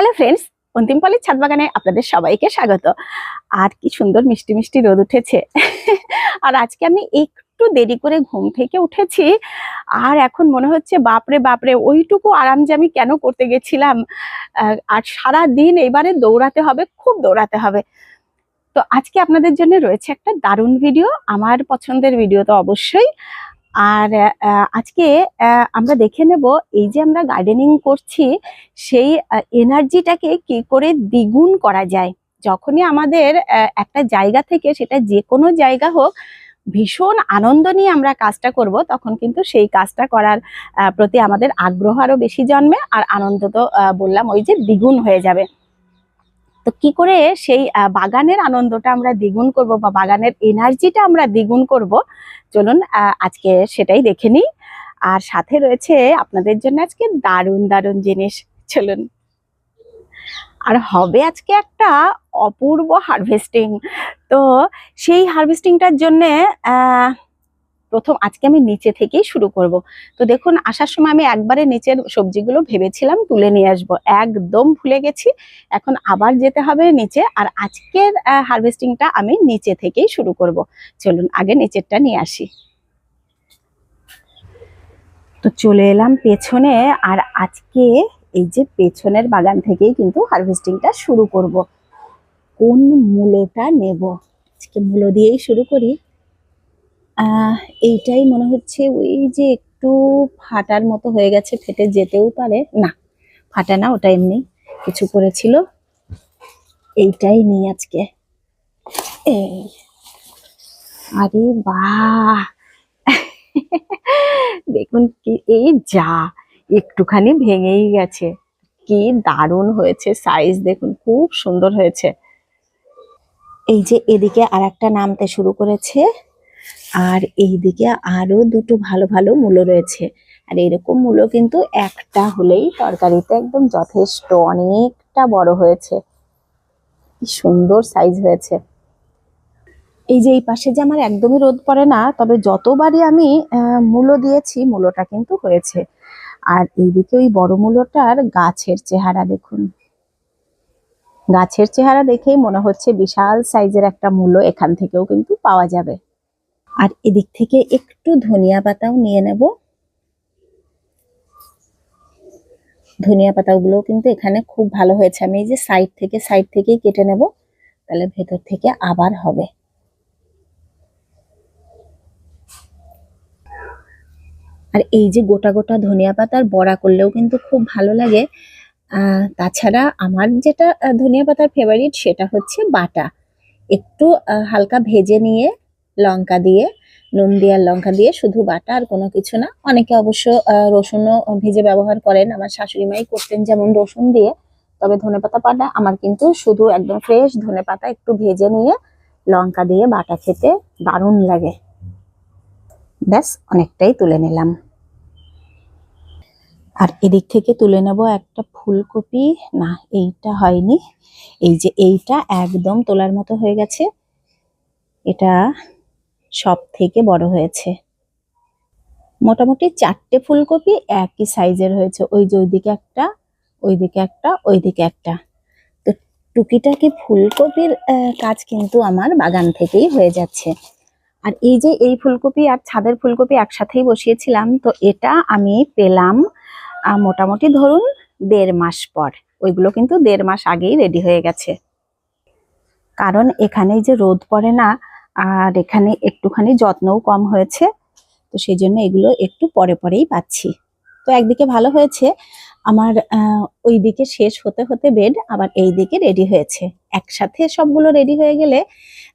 Hello friends অন্তিম পলের ছাদ বাগানে আপনাদের সবাইকে স্বাগত। আর কি সুন্দর মিষ্টি মিষ্টি রোদ উঠেছে। আর আজকে আমি একটু দেরি করে ঘুম থেকে উঠেছি। আর এখন মনে হচ্ছে, বাপরে বাপরে, ওইটুকু আরাম যে আমি কেন করতে গেছিলাম? আর সারা দিন এবারে দৌড়াতে হবে, খুব দৌড়াতে হবে। তো আজকে আপনাদের জন্য রয়েছে একটা দারুণ ভিডিও আমার পছন্দের ভিডিও তো অবশ্যই। আর আজকে আমরা দেখে নেব এই যে আমরা গার্ডেনিং করছি, সেই এনার্জিটাকে কি করে দ্বিগুণ করা যায়। যখনই আমাদের একটা জায়গা থেকে সেটা যে কোনো জায়গা হোক, ভীষণ আনন্দ নিয়ে আমরা কাজটা করব, তখন কিন্তু সেই কাজটা করার প্রতি আমাদের আগ্রহ আরও বেশি জন্মে, আর আনন্দ তো বললাম ওই যে দ্বিগুণ হয়ে যাবে। তো কি করে সেই বাগানের আনন্দটা আমরা দ্বিগুণ করব বা বাগানের এনার্জিটা আমরা দ্বিগুণ করব, চলুন আজকে সেটাই দেখে নিই। আর সাথে রয়েছে আপনাদের জন্য আজকে দারুণ দারুণ জিনিস, চলুন। আর হবে আজকে একটা অপূর্ব হারভেস্টিং তো সেই হারভেস্টিংটার জন্য প্রথম আজকে আমি নিচে থেকেই শুরু করব। তো দেখুন, আসার সময় আমি একবারে নিচের সবজিগুলো ভেবেছিলাম তুলে নিয়ে আসব। একদম ভুলে গেছি। এখন আবার যেতে হবে নিচে আর আজকের হারভেস্টিংটা আমি নিচে থেকেই শুরু করব। চলুন, আগে নিচেরটা নিয়ে আসি। তো চলে এলাম পেছনে আর আজকে এই যে পেছনের বাগান থেকেই কিন্তু হারভেস্টিংটা শুরু করব। কোন মূলোটা নেব? আজকে মূলো দিয়েই শুরু করি। এইটাই মনে হচ্ছে ওই যে একটু ফাটার মতো হয়ে গেছে, ফেটে যেতেও পারে। না, ফাটা না, ওটা এমনি কিছু করেছিল। এইটাই নেই আজকে। এই, আরে বা দেখুন কি, এই যা, একটুখানি ভেঙেই গেছে। কি দারুণ হয়েছে সাইজ দেখুন, খুব সুন্দর হয়েছে। এই যে এদিকে আর একটা নামতে শুরু করেছে। আর এইদিকে আরও দুটো ভালো ভালো মূলো রয়েছে। আর এরকম মূলো কিন্তু একটা হলেই তরকারিতে একদম যথেষ্ট, অনেকটা বড় হয়েছে। কি সুন্দর সাইজ হয়েছে। এই যে এই পাশে যে আমার একদমই রোদ পড়ে না, তবে যতবারই আমি মূলো দিয়েছি, মূলোটা কিন্তু হয়েছে। আর এইদিকে ওই বড় মূলোটার গাছের চেহারা দেখুন। গাছের চেহারা দেখেই মনে হচ্ছে বিশাল সাইজের একটা মূলো এখান থেকেও কিন্তু পাওয়া যাবে। আর এদিক থেকে একটু ধনিয়া পাতাও নিয়ে নেব। ধনিয়া পাতাগুলো কিন্তু এখানে খুব ভালো হয়েছে। আমি এই যে সাইড থেকে, সাইড থেকেই কেটে নেব, তাহলে ভেতর থেকে আবার হবে। আর এই যে গোটা গোটা ধনিয়া পাতার বড়া করলেও কিন্তু খুব ভালো লাগে। তাছাড়া আমার যেটা ধনিয়া পাতার ফেভারিট সেটা হচ্ছে বাটা। একটু হালকা ভেজে নিয়ে লঙ্কা দিয়ে, নুন দিয়ে লঙ্কা দিয়ে শুধু বাটা আর কোনো কিছু না। অনেকে অবশ্য রসুনও ভেজে ব্যবহার করেন। আমার শাশুড়ি মাই করতেন যেমন রসুন দিয়ে, তবে ধনেপাতা পাতা আমার কিন্তু শুধু একদম ফ্রেশ ধনেপাতা একটু ভেজে নিয়ে লঙ্কা দিয়ে বাটা খেতে দারুণ লাগে। ব্যাস, অনেকটাই তুলে নিলাম। আর এদিক থেকে তুলে নেব একটা ফুলকপি। না, এইটা হয়নি। এই যে এইটা একদম তোলার মতো হয়ে গেছে। এটা সব থেকে বড় হয়েছে। মোটামুটি চারটে ফুলকপি একই সাইজের হয়েছে। ওই যে ওইদিকে একটা ওইদিকে একটা ওইদিকে একটা। তো টুকিটাকি ফুলকপির কাজ কিন্তু আমার বাগান থেকেই হয়ে যাচ্ছে। আর এই যে এই ফুলকপি আর ছাদের ফুলকপি একসাথেই বসিয়েছিলাম, তো এটা আমি পেলাম মোটামুটি ধরুন দেড় মাস পর। ওইগুলো কিন্তু দেড় মাস আগেই রেডি হয়ে গেছে। কারণ এখানে যে রোদ পড়ে না আর এখানে একটুখানি যত্নও কম হয়েছে। তো সেই জন্য এগুলো একটু পরে পরেই পাচ্ছি। তো একদিকে ভালো হয়েছে আমার ওই দিকে শেষ হতে হতে বেড আবার এই দিকে রেডি হয়েছে। একসাথে সবগুলো রেডি হয়ে গেলে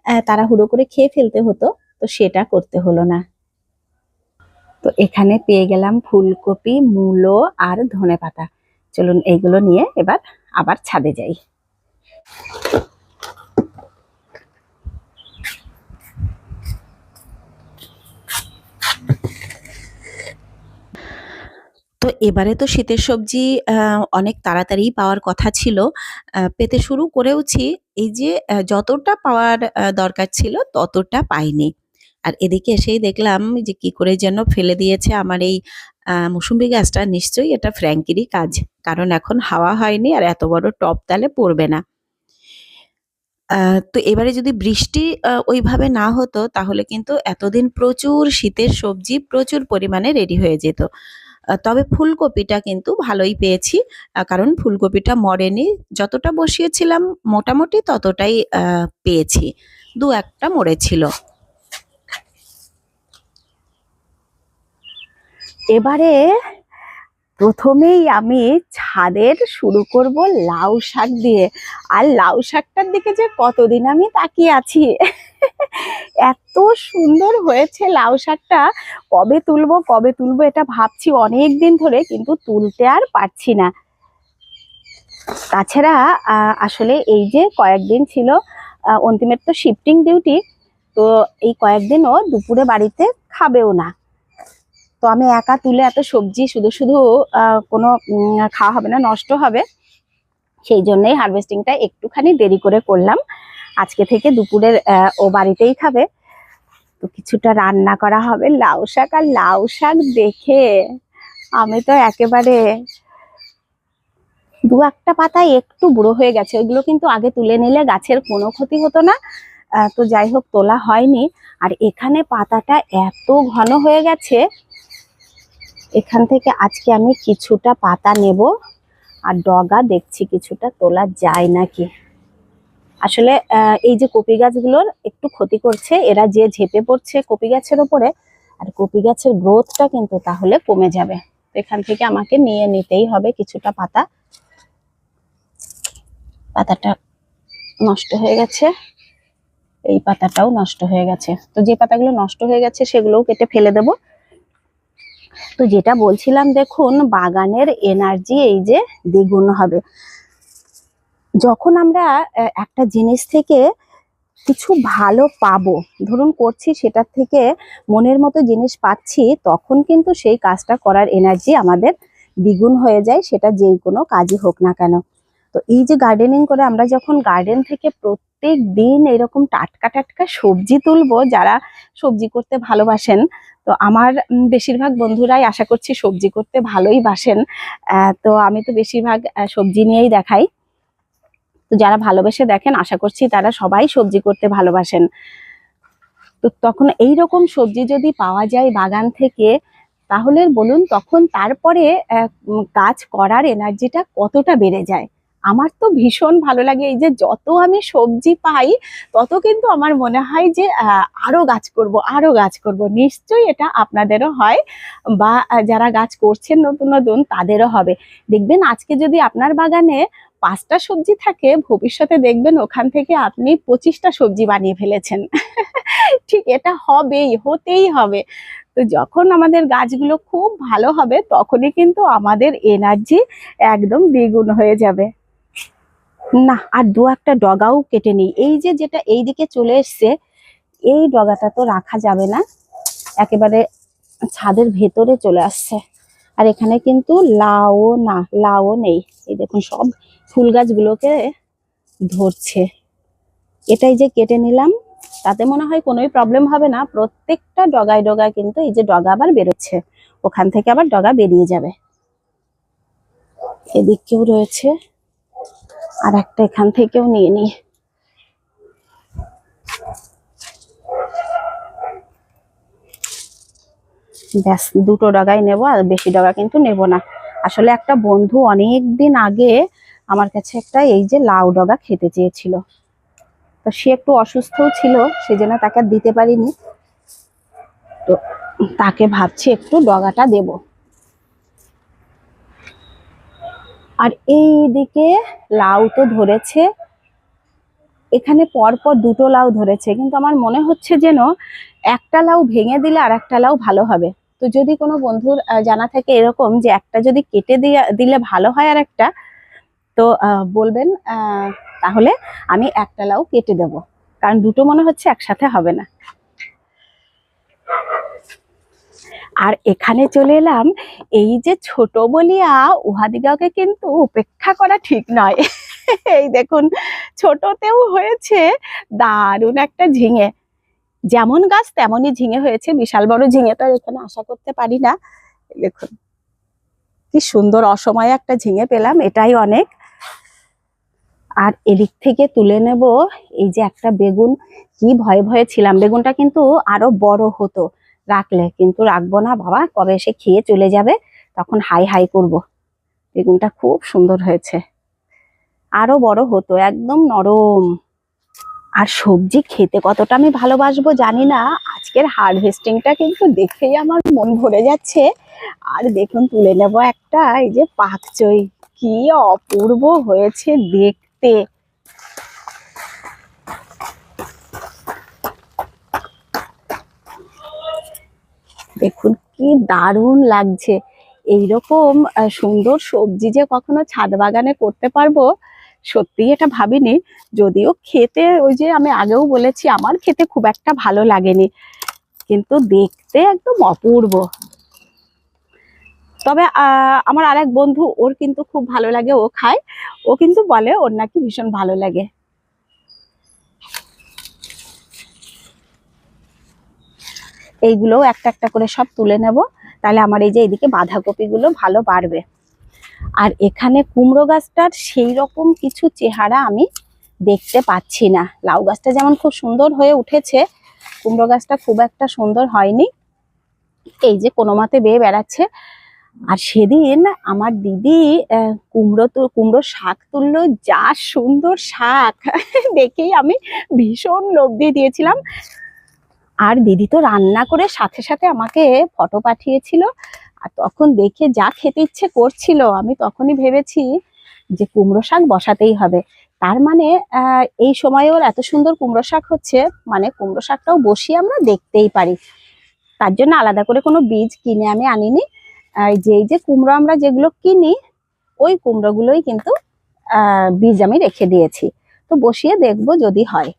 আহ, তাড়াহুড়ো করে খেয়ে ফেলতে হতো তো সেটা করতে হলো না। তো এখানে পেয়ে গেলাম ফুলকপি মূলো আর ধনেপাতা। চলুন এইগুলো নিয়ে এবার আবার ছাদে যাই। তো এবারে তো শীতের সবজি অনেক তাড়াতাড়ি পাওয়ার কথা ছিল। পেতে শুরু করেওছি। এই যে যতটা পাওয়ার দরকার ছিল ততটা পাইনি। আর এদিকে এসেই দেখলাম যে, কি করে যেন ফেলে দিয়েছে আমার এই মুসুম্বি গাছটা। নিশ্চয়ই এটা ফ্র্যাঙ্কিরই কাজ, কারণ এখন হাওয়া হয়নি আর এত বড় টব তালে পড়বে না। তো এবারে যদি বৃষ্টি ওইভাবে না হতো তাহলে কিন্তু এতদিন প্রচুর শীতের সবজি প্রচুর পরিমাণে রেডি হয়ে যেত। তবে ফুলকপিটা কিন্তু ভালোই পেয়েছি। কারণ ফুলকপিটা মরেনি। যতটা বসিয়েছিলাম মোটামুটি ততটাই পেয়েছি। দু একটা মরেছিল। এবারে প্রথমেই আমি ছাদের শুরু করব লাউ শাক দিয়ে। আর লাউ শাকটার দিকে যে কতদিন আমি তাকিয়ে আছি? এত সুন্দর হয়েছে লাউ শাকটা। কবে তুলবো কবে তুলবো এটা ভাবছি অনেক দিন ধরে, কিন্তু তুলতে আর পারছি না। তাছাড়া আসলে এই যে কয়েকদিন ছিল অন্তিমের তো শিফটিং ডিউটি তো এই কয়েকদিনও দুপুরে বাড়িতে খাবেও না। তো আমি একা তুলে এত সবজি শুধু শুধু কোনো খাওয়া হবে না, নষ্ট হবে। সেই জন্যই হারভেস্টিংটা একটুখানি দেরি করে করলাম। আজকে থেকে দুপুরের ও বাড়িতেই খাবে। তো কিছুটা রান্না করা হবে, লাউ শাক আর লাউ শাক দেখে আমি তো একেবারে দু একটা পাতা একটু বুড়ো হয়ে গেছে। ওইগুলো কিন্তু আগে তুলে নিলে গাছের কোনো ক্ষতি হতো না। তো যাই হোক, তোলা হয়নি। আর এখানে পাতাটা এত ঘন হয়ে গেছে এখান থেকে আজকে আমি কিছুটা পাতা নেব আর ডগা দেখছি কিছুটা তোলা যায় নাকি। আসলে এই যে কপি গাছগুলোর একটু ক্ষতি করছে, এরা যে ঝেপে পড়ছে কপি গাছের ওপরে, আর কপি গাছের গ্রোথটা কিন্তু তাহলে কমে যাবে। এখান থেকে আমাকে নিয়ে নিতেই হবে কিছুটা পাতা। পাতাটা নষ্ট হয়ে গেছে। এই পাতাটাও নষ্ট হয়ে গেছে। তো যে পাতাগুলো নষ্ট হয়ে গেছে, সেগুলোও কেটে ফেলে দেবো। তো যেটা বলছিলাম, দেখুন, বাগানের এনার্জি এই যে দ্বিগুণ হবে। যখন আমরা একটা জিনিস থেকে কিছু ভালো পাবো, ধরুন করছি সেটার থেকে মনের মতো জিনিস পাচ্ছি, তখন কিন্তু সেই কাজটা করার এনার্জি আমাদের দ্বিগুণ হয়ে যায়, সেটা যেই কোনো কাজই হোক না কেন। তো এই যে গার্ডেনিং করে আমরা যখন গার্ডেন থেকে প্রত্যেক দিন এরকম টাটকা টাটকা সবজি তুলবো, যারা সবজি করতে ভালোবাসেন তো আমার বেশিরভাগ বন্ধুরাই আশা করছি সবজি করতে ভালোই বাসেন। তো আমি তো বেশিরভাগ সবজি নিয়েই দেখাই। তো যারা ভালোবেসে দেখেন, আশা করছি তারা সবাই সবজি করতে ভালোবাসেন। তো তখন এই রকম সবজি যদি পাওয়া যায় বাগান থেকে, তাহলে বলুন তখন তারপরে কাজ করার এনার্জিটা কতটা বেড়ে যায়? আমার তো ভীষণ ভালো লাগে এই যে যত আমি সবজি পাই তত কিন্তু আমার মনে হয় যে আহ, আরও গাছ করব আরও গাছ করব। নিশ্চয়ই এটা আপনাদেরও হয় বা যারা গাছ করছেন নতুন নতুন তাদেরও হবে। দেখবেন আজকে যদি আপনার বাগানে পাঁচটা সবজি থাকে ভবিষ্যতে দেখবেন ওখান থেকে আপনি পঁচিশটা সবজি বানিয়ে ফেলেছেন। ঠিক এটা হবেই হতেই হবে। তো যখন আমাদের গাছগুলো খুব ভালো হবে তখনই কিন্তু আমাদের এনার্জি একদম দ্বিগুণ হয়ে যাবে। না, আর দু একটা ডগাও কেটে নিই। এই যে যেটা এই দিকে চলে এসছে, এই ডগাটা তো রাখা যাবে না। একেবারে ছাদের ভেতরে চলে আসছে। আর এখানে কিন্তু লাউ না লাউ নেই। এই দেখুন, সব ফুল গাছগুলোকে ধরছে। এটাই যে কেটে নিলাম, তাতে মনে হয় কোনোই প্রবলেম হবে না। প্রত্যেকটা ডগায় ডগায় কিন্তু এই যে ডগা আবার বেরোচ্ছে। ওখান থেকে আবার ডগা বেরিয়ে যাবে। এদিকেও রয়েছে। আর একটা এখান থেকেও নিয়ে নিই ব্যাস, দুটো ডগাই নেব আর বেশি ডগা কিন্তু নেব না। আসলে একটা বন্ধু অনেক দিন আগে আমার কাছে একটা এই যে লাউ ডগা খেতে চেয়েছিল। তো সে একটু অসুস্থও ছিল সেই জন্য তাকে দিতে পারিনি। তো তাকে ভাবছি একটু ডগাটা দেব। আর এই দিকে লাউ তো ধরেছে। এখানে পরপর দুটো লাউ ধরেছে, কিন্তু আমার মনে হচ্ছে যেন একটা লাউ ভেঙে দিলে আর একটা লাউ ভালো হবে। তো যদি কোনো বন্ধুর জানা থাকে এরকম যে একটা যদি কেটে দিয়ে, দিলে ভালো হয় আর একটা তো বলবেন তাহলে আমি একটা লাউ কেটে দেব। কারণ দুটো মনে হচ্ছে একসাথে হবে না। আর এখানে চলে এলাম এই যে ছোট বলিয়া উহাদিগাকে কিন্তু উপেক্ষা করা ঠিক নয়। এই দেখুন, ছোটতেও হয়েছে, দারুণ একটা ঝিঙে। যেমন গাছ, তেমনই ঝিঙে হয়েছে, বিশাল বড় ঝিঙে তো এখানে আশা করতে পারি না। দেখুন, কি সুন্দর অসময়ে একটা ঝিঙে পেলাম, এটাই অনেক। আর এদিক থেকে তুলে নেব, এই যে একটা বেগুন, কি ভয়ে ভয়ে ছিলাম। বেগুনটা কিন্তু আরও বড় হতো। রাখলে। কিন্তু রাখব না, বাবা। কবে এসে খেয়ে চলে যাবে, তখন হাই হাই করব। বেগুনটা খুব সুন্দর হয়েছে। আরও বড় হতো, একদম নরম। আর সবজি খেতে কতটা আমি ভালোবাসবো জানি না। আজকের হারভেস্টিংটা কিন্তু দেখেই আমার মন ভরে যাচ্ছে। আর দেখুন, তুলে নেব একটা, এই যে পাকচই কি অপূর্ব হয়েছে দেখতে। দেখুন কি দারুণ লাগছে। এইরকম সুন্দর সবজি যে কখনো ছাদ বাগানে করতে পারব সত্যি এটা ভাবিনি। যদিও খেতে ওই যে আমি আগেও বলেছি, আমার খেতে খুব একটা ভালো লাগেনি। কিন্তু দেখতে একদম অপূর্ব। তবে আমার আরেক বন্ধু, ওর কিন্তু খুব ভালো লাগে, ও খায়। ও কিন্তু বলে, ওর নাকি ভীষণ ভালো লাগে। এইগুলোও একটা একটা করে সব তুলে নেব। তাহলে আমার এই যে এদিকে বাঁধাকপিগুলো ভালো বাড়বে। আর এখানে কুমড়ো গাছটার সেই রকম কিছু চেহারা আমি দেখতে পাচ্ছি না। লাউ গাছটা যেমন খুব সুন্দর হয়ে উঠেছে, কুমড়ো গাছটা খুব একটা সুন্দর হয়নি। এই যে কোনো মতে বেয়ে বেড়াচ্ছে। আর সেদিন আমার দিদি কুমড়ো তো কুমড়ো শাক তুললো, যা সুন্দর শাক। দেখেই আমি ভীষণ লোভ দিয়ে দিয়েছিলাম। আর দিদি তো রান্না করে সাথে সাথে আমাকে ফটো পাঠিয়েছিল। আর তখন দেখে যা খেতে ইচ্ছে করছিল, আমি তখনই ভেবেছি যে কুমড়ো শাক বসাতেই হবে। তার মানে এই সময় ওর এত সুন্দর কুমড়ো শাক হচ্ছে মানে কুমড়ো শাকটাও বসিয়ে আমরা দেখতেই পারি। তার জন্য আলাদা করে কোনো বীজ কিনে আমি আনিনি। যেই যে কুমড়ো আমরা যেগুলো কিনি, ওই কুমড়োগুলোই কিন্তু বীজ আমি রেখে দিয়েছি। তো বসিয়ে দেখব যদি হয়।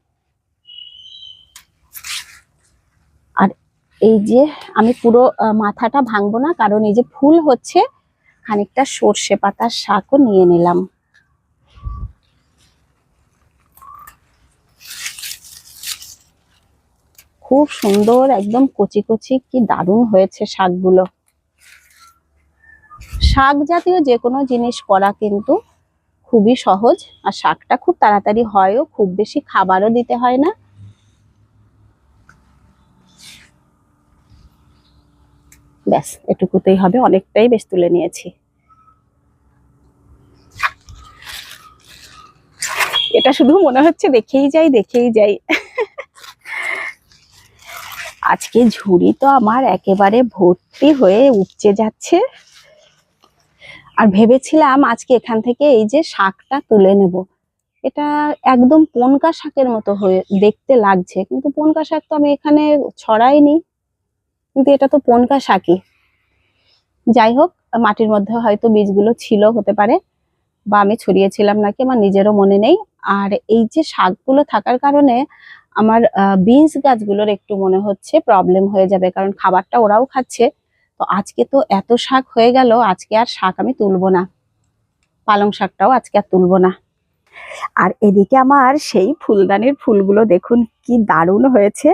এই যে আমি পুরো মাথাটা ভাঙবো না, কারণ এই যে ফুল হচ্ছে, খানিকটা সর্ষে পাতার শাকও নিয়ে নিলাম। খুব সুন্দর, একদম কচি কচি, কি দারুণ হয়েছে শাকগুলো। শাক জাতীয় যে কোনো জিনিস করা কিন্তু খুবই সহজ, আর শাকটা খুব তাড়াতাড়ি হয়ও, খুব বেশি খাবারও দিতে হয় না। ব্যাস, এটুকুতেই হবে। অনেকটাই বেশ তুলে নিয়েছি। এটা শুধু মনে হচ্ছে দেখেই যাই দেখেই যাই। আজকে ঝুড়ি তো আমার একেবারে ভর্তি হয়ে উপচে যাচ্ছে। আর ভেবেছিলাম আজকে এখান থেকে এই যে শাকটা তুলে নেব। এটা একদম পনকা শাকের মতো হয়ে, দেখতে লাগছে। কিন্তু পনকা শাক তো আমি এখানে ছড়াইনি। কিন্তু এটা তো পনকা শাকই। যাই হোক, মাটির মধ্যে হয়তো বীজগুলো ছিল, হতে পারে, বা আমি ছড়িয়েছিলাম নাকি, আমার নিজেরও মনে নেই। আর এই যে শাকগুলো থাকার কারণে আমার বিনস গাছগুলোর একটু মনে হচ্ছে প্রবলেম হয়ে যাবে, কারণ খাবারটা ওরাও খাচ্ছে। তো আজকে তো এত শাক হয়ে গেল, আজকে আর শাক আমি তুলবো না। পালং শাকটাও আজকে আর তুলবো না। আর এদিকে আমার সেই ফুলদানির ফুলগুলো দেখুন, কি দারুণ হয়েছে।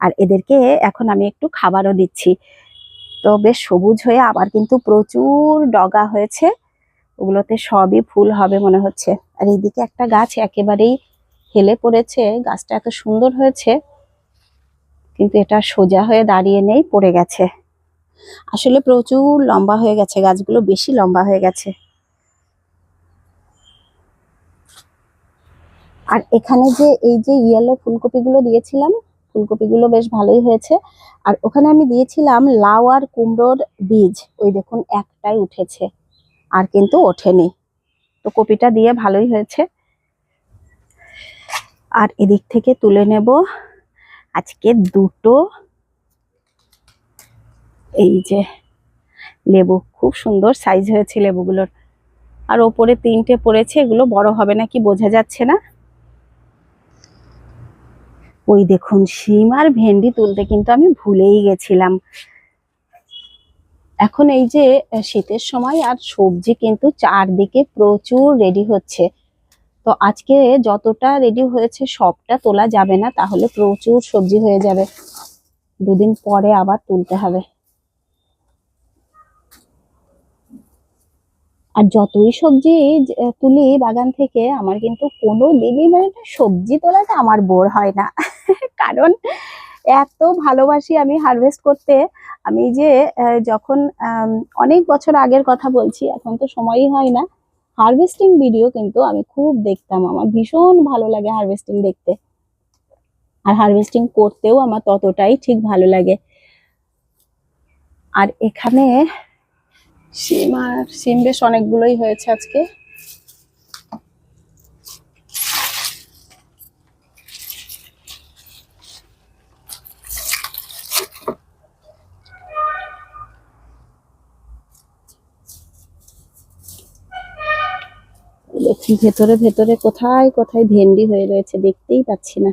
আর এদেরকে এখন আমি একটু খাবারও দিচ্ছি। তো বেশ সবুজ হয়ে আবার কিন্তু প্রচুর ডগা হয়েছে। ওগুলোতে সবই ফুল হবে মনে হচ্ছে। আর এইদিকে একটা গাছ একেবারেই হেলে পড়েছে। গাছটা এত সুন্দর হয়েছে, কিন্তু এটা সোজা হয়ে দাঁড়িয়ে নেই, পড়ে গেছে। আসলে প্রচুর লম্বা হয়ে গেছে, গাছগুলো বেশি লম্বা হয়ে গেছে। আর এখানে যে এই যে ইয়েলো ফুলকপিগুলো দিয়েছিলাম ফুলকপিগুলো বেশ ভালোই হয়েছে। আর ওখানে আমি দিয়েছিলাম লাউ আর কুমড়োর বীজ। ওই দেখুন, একটাই উঠেছে। আর কিন্তু ওঠেনি। তো কপিটা দিয়ে ভালোই হয়েছে। আর এদিক থেকে তুলে নেব আজকে দুটো। এই যে লেবু, খুব সুন্দর সাইজ হয়েছে লেবুগুলোর। আর ওপরে তিনটে পড়েছে, এগুলো বড় হবে নাকি বোঝা যাচ্ছে না। ওই দেখুন শিম আর ভেন্ডি তুলতে কিন্তু আমি ভুলেই গেছিলাম। এখন এই যে শীতের সময় আর সবজি কিন্তু চারদিকে প্রচুর রেডি হচ্ছে। তো আজকে যতটা রেডি হয়েছে সবটা তোলা যাবে না, তাহলে প্রচুর সবজি হয়ে যাবে। দুদিন পরে আবার তুলতে হবে। আর যতই সবজি তুলি বাগান থেকে, আমার কিন্তু কোনো দিনই মানে সবজি তোলাতে আমার বোর হয় না। কারণ এত ভালোবাসি আমি হারভেস্ট করতে। আমি যে যখন অনেক বছর আগের কথা বলছি, এখন তো সময়ই হয় না। হারভেস্টিং ভিডিও কিন্তু আমি খুব দেখতাম। আমার ভীষণ ভালো লাগে হারভেস্টিং দেখতে। আর হারভেস্টিং করতেও আমার ততটাই ঠিক ভালো লাগে। আর এখানে সিম আর সিম বেশ অনেকগুলোই হয়েছে আজকে। দেখুন ভেতরে ভেতরে কোথায় কোথায় ভেন্ডি হয়ে রয়েছে দেখতেই পাচ্ছি না।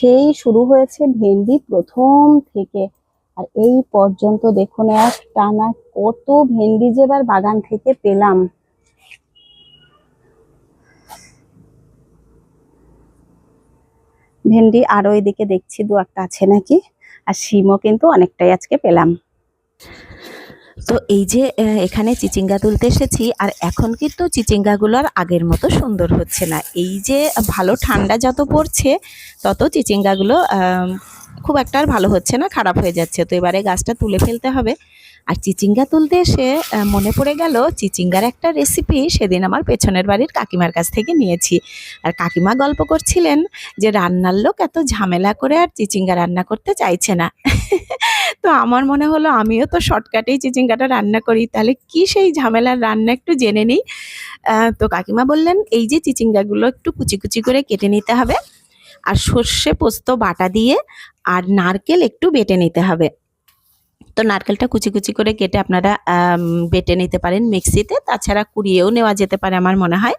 সেই শুরু হয়েছে ভেন্ডি প্রথম থেকে। আর এই পর্যন্ত দেখুন, এক টানা কত ভেন্ডি যে এবার বাগান থেকে পেলাম। ভেন্ডি আরও এদিকে দেখছি, দু একটা আছে নাকি? আর শিমও কিন্তু অনেকটাই আজকে পেলাম। তো এই যে এখানে চিচিঙ্গা তুলতে এসেছি, আর এখন কিন্তু চিচিঙ্গাগুলো আর আগের মতো সুন্দর হচ্ছে না। এই যে, ভালো ঠান্ডা যত পড়ছে, তত চিচিঙ্গাগুলো খুব একটা আর ভালো হচ্ছে না, খারাপ হয়ে যাচ্ছে। তো এবারে গাছটা তুলে ফেলতে হবে। আর চিচিঙ্গা তুলতে এসে মনে পড়ে গেল চিচিঙ্গার একটা রেসিপি সেদিন আমার পেছনের বাড়ির কাকিমার কাছ থেকে নিয়েছি। আর কাকিমা গল্প করছিলেন যে, রান্নার লোক এত ঝামেলা করে আর চিচিঙ্গা রান্না করতে চাইছে না। তো আমার মনে হলো, আমিও তো শর্টকাটেই চিচিঙ্গাটা রান্না করি, তাহলে কি সেই ঝামেলার রান্না একটু জেনে নিই? তো কাকিমা বললেন, এই যে চিচিঙ্গাগুলো একটু কুচি কুচি করে কেটে নিতে হবে, আর সর্ষে পোস্ত বাটা দিয়ে, আর নারকেল একটু বেটে নিতে হবে। তো নারকেলটা কুচি কুচি করে কেটে আপনারা বেটে নিতে পারেন মিক্সিতে। তাছাড়া কুড়িয়েও নেওয়া যেতে পারে আমার মনে হয়।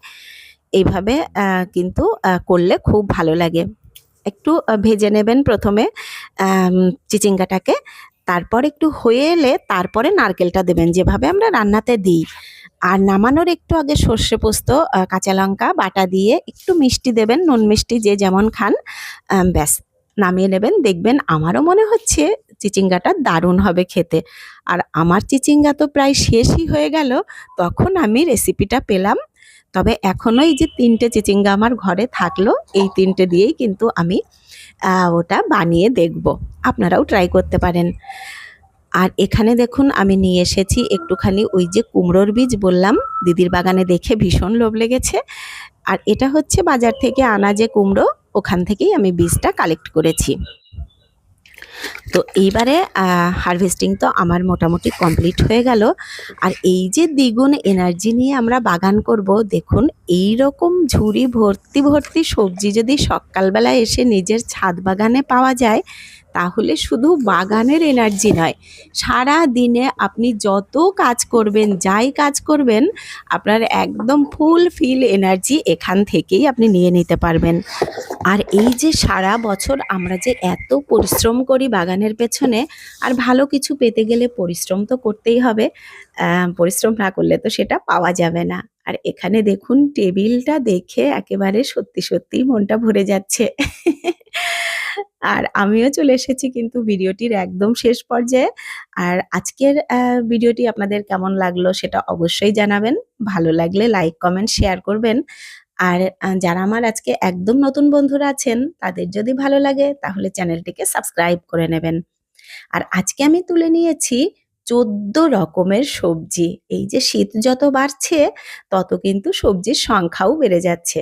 এইভাবে কিন্তু করলে খুব ভালো লাগে। একটু ভেজে নেবেন প্রথমে চিচিঙ্গাটাকে। তারপর একটু হয়ে এলে তারপরে নারকেলটা দেবেন। যেভাবে আমরা রান্নাতে দিই। আর নামানোর একটু আগে সর্ষে পোস্ত কাঁচা লঙ্কা বাটা দিয়ে একটু মিষ্টি দেবেন। নুন মিষ্টি যে যেমন খান ব্যাস। নামিয়ে নেবেন। দেখবেন আমারও মনে হচ্ছে চিচিঙ্গাটা দারুণ হবে খেতে। আর আমার চিচিঙ্গা তো প্রায় শেষই হয়ে গেল, তখন আমি রেসিপিটা পেলাম। তবে এখনও এই যে তিনটে চিচিঙ্গা আমার ঘরে থাকল, এই তিনটে দিয়েই কিন্তু আমি ওটা বানিয়ে দেখব। আপনারাও ট্রাই করতে পারেন। আর এখানে দেখুন, আমি নিয়ে এসেছি একটুখানি ওই যে কুমড়োর বীজ বললাম, দিদির বাগানে দেখে ভীষণ লোভ লেগেছে। আর এটা হচ্ছে বাজার থেকে আনা যে কুমড়ো ওখান থেকেই আমি বীজটা কালেক্ট করেছি। তো এইবারে হারভেস্টিং তো আমার মোটামুটি কমপ্লিট হয়ে গেল। আর এই যে দ্বিগুণ এনার্জি নিয়ে আমরা বাগান করব, দেখুন এই রকম ঝুড়ি ভর্তি ভর্তি সবজি যদি সকালবেলা এসে নিজের ছাদ বাগানে পাওয়া যায় তাহলে শুধু বাগানের এনার্জি নয়। সারা দিনে আপনি যত কাজ করবেন, যাই কাজ করবেন, আপনার একদম ফুল ফিল এনার্জি এখান থেকেই আপনি নিয়ে নিতে পারবেন। আর এই যে সারা বছর আমরা যে এত পরিশ্রম করি বাগানের পেছনে, আর ভালো কিছু পেতে গেলে পরিশ্রম তো করতেই হবে পরিশ্রম না করলে তো সেটা পাওয়া যাবে না। আর এখানে দেখুন, টেবিলটা দেখে একেবারে সত্যি সত্যি মনটা ভরে যাচ্ছে। আর আমিও চলে এসেছি কিন্তু ভিডিওটির একদম শেষ পর্যায়ে। আর আজকের ভিডিওটি আপনাদের কেমন লাগল সেটা অবশ্যই জানাবেন। ভালো লাগলে লাইক, কমেন্ট, শেয়ার করবেন। আর যারা আমার আজকে একদম নতুন বন্ধুরা আছেন, তাদের যদি ভালো লাগে তাহলে চ্যানেলটিকে সাবস্ক্রাইব করে নেবেন। আর আজকে আমি তুলে নিয়েছি চোদ্দ রকমের সবজি। এই যে শীত যত বাড়ছে, তত কিন্তু সবজির সংখ্যাও বেড়ে যাচ্ছে।